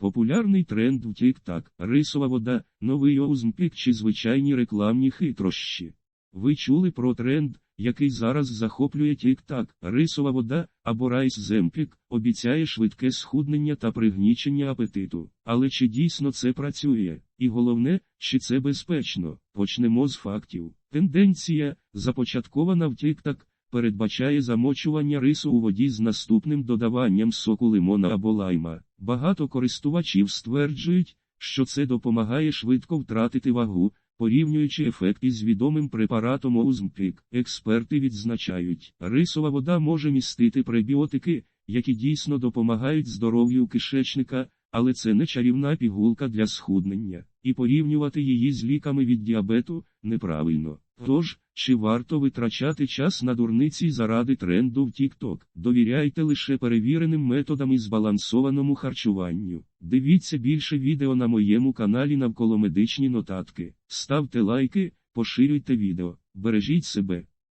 Популярний тренд в TikTok – рисова вода, новий озмпік чи звичайні рекламні хитрощі. Ви чули про тренд, який зараз захоплює TikTok? Рисова вода або райс земпік обіцяє швидке схуднення та пригнічення апетиту. Але чи дійсно це працює? І головне, чи це безпечно? Почнемо з фактів. Тенденція, започаткована в TikTok, передбачає замочування рису у воді з наступним додаванням соку лимона або лайма. Багато користувачів стверджують, що це допомагає швидко втратити вагу, порівнюючи ефект із відомим препаратом Озмпік. Експерти відзначають, рисова вода може містити пребіотики, які дійсно допомагають здоров'ю кишечника, але це не чарівна пігулка для схуднення, і порівнювати її з ліками від діабету неправильно. Тож, чи варто витрачати час на дурниці заради тренду в TikTok? Довіряйте лише перевіреним методам і збалансованому харчуванню. Дивіться більше відео на моєму каналі навколо медичні нотатки. Ставте лайки, поширюйте відео, бережіть себе.